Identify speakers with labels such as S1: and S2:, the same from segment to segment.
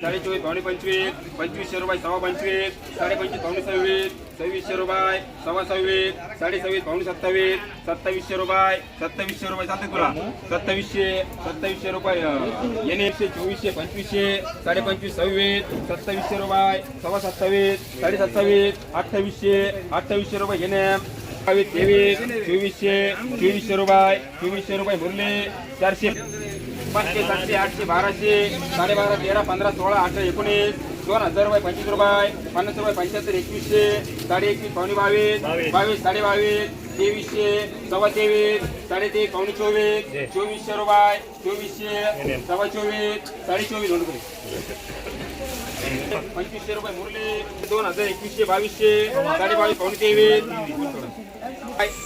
S1: साडे चोवीस पावणे पंचवीस पंचवीसशे रुपये सव्वा पंचवीस साडे पंचवीस पावणे सव्वीस सव्वीसशे रुपये सव्वा सव्वीस साडे सव्वीस पावणे सत्तावीस सत्तावीसशे रुपये सत्तावीसशे रुपये चालते तुला. सत्तावीसशे सत्तावीसशे रुपये एन एकशे चोवीसशे पंचवीसशे साडे पंचवीस सव्वीस सत्तावीसशे रुपये सव्वा सत्तावीस साडे सत्तावीस अठ्ठावीसशे अठ्ठावीसशे रुपये येणे बावीस तेवीस चोवीसशे चोवीसशे रुपये चोवीसशे रुपये भरले चारशे. पाचशे सातशे आठशे बाराशे साडेबारा तेरा पंधरा सोळा अठरा एकोणीस दोन हजार रुपये पंचवीस रुपये पन्नास रुपये पंच्याहत्तर एकवीसशे साडे एकवीस पावणे बावीस बावीस. साडे बावीस तेवीसशे सव्वा तेवीस साडे तेवीस पावणे चोवीस चोवीसशे रुपये चोवीसशे सव्वा चोवीस साडे चोवीस दोन रुपये पंचवीसशे रुपये मुरली दोन हजार एकवीसशे बावीसशे साडे बावीस पावणे तेवीस.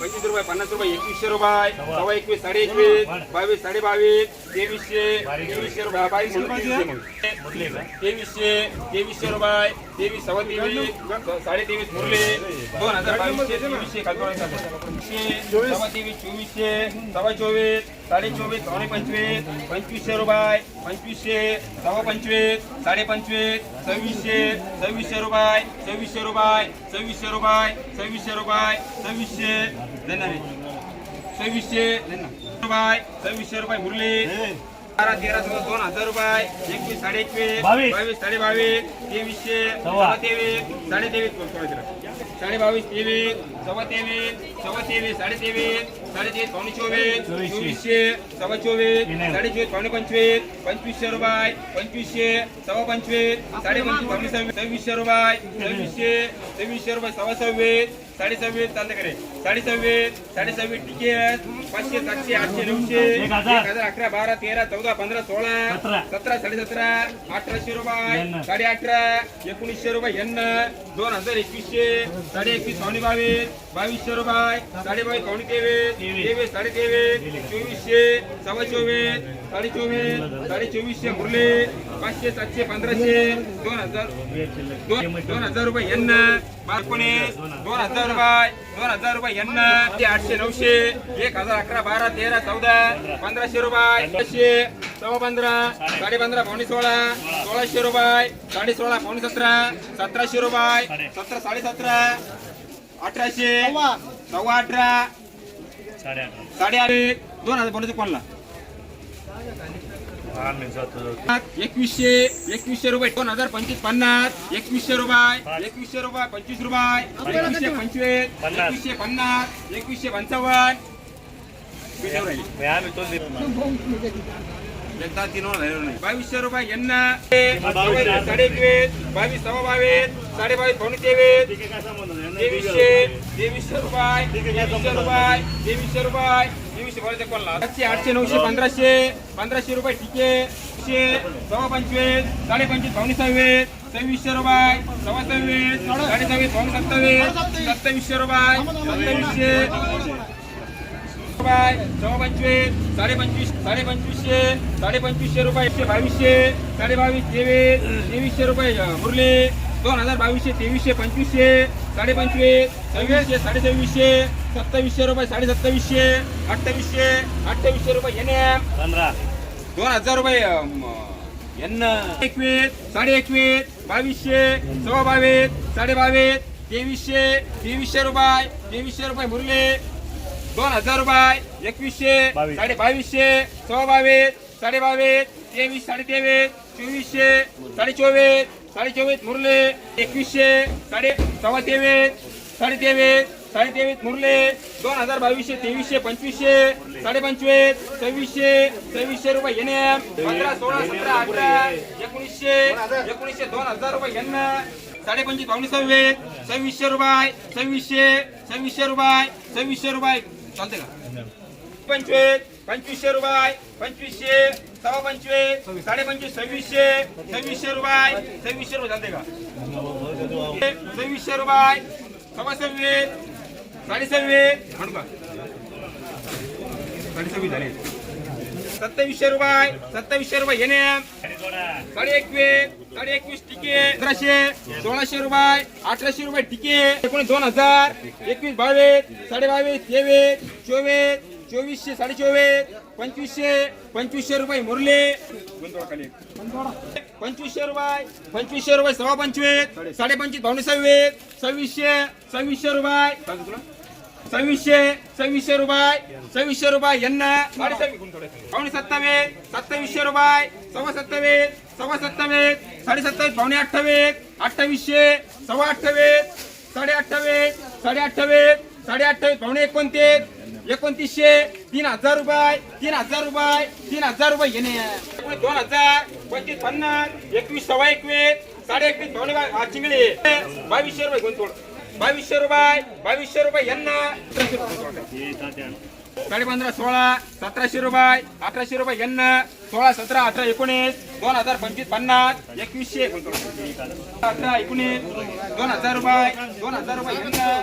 S1: पंचवीस रुपये पन्नास रुपये एकवीसशे रुपये सव्वा. एकवीस साडे एकवीस बावीस साडे बावीस तेवीसशे तेवीसशे रुपये बावीस तेवीसशे तेवीसशे तेवीसशे रुपये तेवीस सव्वा तेवीस साडे तेवीस मुरले. दोन हजार बावीसशे तेवीसशे खालचे सव्वा तेवीस चोवीसशे सव्वा चोवीस साडे चोवीस पावणे पंचवीस पंचवीसशे रुपये पंचवीसशे सव्वा पंचवीस साडे पंचवीस सव्वीसशे सव्वीसशे रुपये सव्वीसशे रुपये सव्वीसशे रुपये सव्वीसशे रुपये सव्वीसशे देणार. सव्वीसशे रुपये सव्वीसशे रुपये मुरली. बारा तेरा चौदा दोन हजार रुपये एकवीस साडे एकवीस
S2: बावीस.
S1: बावीस साडे बावीस तेवीसशे सव्वा तेवीस साडे तेवीस साडे बावीस तेवीस सव्वा तेवीस सव्वा तेवीस साडे तेवीस साडे तेवीस पावणे चोवीस
S2: चोवीसशे.
S1: सव्वा चोवीस
S2: इनाम.
S1: साडे चोवीस पावणे पंचवीस पंचवीसशे रुपये पंचवीसशे सव्वा पंचवीस साडे पंचवीस पावणे सव्वीस सव्वीसशे रुपये सव्वीसशे सव्वीसशे रुपये सव्वा सव्वीस साडे सव्वीस चालते करे साडे सव्वीस साडे सव्वीस पाचशे सातशे आठशे नऊशे
S2: एक हजार.
S1: अकरा बारा तेरा चौदा पंधरा सोळा
S2: सतरा.
S1: साडे सतरा अठराशे रुपये. साडे अठरा एकोणीसशे रुपये यांना दोन हजार एकवीसशे साडे एकवीस पावणे बावीस बावीसशे रुपये साडे बावीस पावणे तेवीस
S2: तेवीस.
S1: साडे तेवीस चोवीसशे सव्वा चोवीस साडे चोवीस साडे चोवीसशे मुरले पाचशे सातशे पंधराशे दोन हजार दोन दोन हजार रुपये यांना बारकोणे दोन हजार रुपये दोन हजार रुपये यांना ते आठशे नऊशे एक हजार अकरा बारा तेरा चौदा पंधराशे रुपये पाचशे सव्वा पंधरा साडे पंधरा पावणे सोळा सोळाशे रुपये साडे सोळा पावणे सतरा सतराशे रुपये सतरा साडे सतरा अठराशे सव्वा अठरा
S2: साडे अठरा
S1: साडे आठ दोन हजार पावणे कोणला एकवीसशे एकवीसशे रुपये. दोन हजार पंचवीस पन्नास. एकवीसशे रुपये. एकवीसशे रुपये पंचवीस रुपये. एकवीसशे पंचवीस.
S2: पन्नास.
S1: एकवीसशे पन्नास. एकवीसशे पंचावन्न. एकदा तीन. बावीसशे रुपये यांना साडे एकवीस बावीस सव्वा बावीस. साडे बावीस पावणे तेवीस तेवीसशे तेवीसशे रुपये तेवीसशे रुपये तेवीसशे रुपये तेवीसशे भरायचे कोणला? सातशे आठशे नऊशे पंधराशे पंधराशे रुपये ठीके एकशे सव्वा पंचवीस साडे पंचवीस पावणे सव्वीस सव्वीसशे रुपये सव्वा सव्वीस साडे सव्वीस पावणे सत्तावीस सत्तावीसशे रुपये सत्तावीसशे रुपये सव्वा पंचवीस साडे पंचवीस साडे पंचवीसशे साडे पंचवीसशे रुपये एकशे बावीसशे साडे बावीस तेवीस तेवीसशे रुपये मुरली दोन हजार बावीसशे तेवीसशे पंचवीसशे साडे पंचवीस सव्वीसशे साडे सव्वीसशे सत्तावीसशे रुपये साडे सत्तावीसशे अठ्ठावीसशे अठ्ठावीसशे रुपये येणे
S2: पंधरा.
S1: दोन हजार रुपये यांना एकवीस साडे एकवीस बावीसशे सव्वा बावीस साडे बावीस तेवीसशे तेवीसशे रुपये तेवीसशे रुपये मुरले. दोन हजार रुपये एकवीसशे. साडे बावीसशे सव्वा बावीस साडे बावीस तेवीस साडे तेवीस चोवीसशे साडे चोवीस साडे चोवीस मुरले एकवीसशे साडे सव्वा तेवीस साडे तेवीस साडे तेवीस मुरले दोन हजार बावीसशे तेवीसशे पंचवीसशे साडे पंचवीस सव्वीसशे सव्वीसशे रुपये येणे पंधरा सोळा सतरा अठरा एकोणीसशे एकोणीसशे दोन हजार रुपये यांना साडे पंचवीस पावणे सव्वीस सव्वीसशे रुपये सव्वीसशे सव्वीसशे रुपये सव्वीसशे रुपये. चालते का? पंचवीस पंचवीसशे रुपये पंचवीसशे सव्वा पंचवीस साडे पंचवीस सव्वीसशे सव्वीसशे रुपये सव्वीसशे रुपये चालते का? सव्वीसशे रुपये सव्वा सव्वीस साडे सव्वीस म्हणू का? साडे सव्वीस झाले. सत्तावीसशे रुपये सत्तावीसशे रुपये येणे साडे एकवीस साडे एकवीस टिके अठराशे सोळाशे रुपये अठराशे रुपये टिके एकोणीस दोन हजार एकवीस बावीस साडे बावीस तेवीस चोवीस चोवीसशे साडे चोवीस पंचवीसशे पंचवीसशे रुपये मुरले. पंचवीसशे रुपये पंचवीसशे रुपये सव्वा पंचवीस साडे पंचवीस पावणे सव्वीस सव्वीसशे सव्वीसशे रुपये. सव्वीसशे सव्वीसशे रुपये सव्वीसशे रुपये यांना पावणे सत्तावीस सत्तावीसशे रुपये सव्वा सत्तावीस सव्वा सत्तावीस साडे सत्तावीस पावणे अठ्ठावीस अठ्ठावीसशे सव्वा अठ्ठावीस साडे अठ्ठावीस साडे अठ्ठावीस साडे अठ्ठावीस पावणे एकोणतीस एकोणतीसशे तीन हजार रुपये तीन हजार रुपये तीन हजार रुपये घेणे. एकोणीस दोन हजार पंचवीस पन्नास एकवीस सव्वा एकवीस साडे एकवीस पावणे बा- चिंगळे. बावीसशे रुपये गुंतवण बावीसशे रुपये बावीसशे रुपये यांना. साडे पंधरा सोळा सतराशे रुपये अठराशे रुपये यांना. सोळा सतरा अठरा एकोणीस दोन हजार पंचवीस पन्नास एकवीसशे. गुंतवणूक अठरा एकोणीस दोन हजार रुपये दोन हजार रुपये यांना.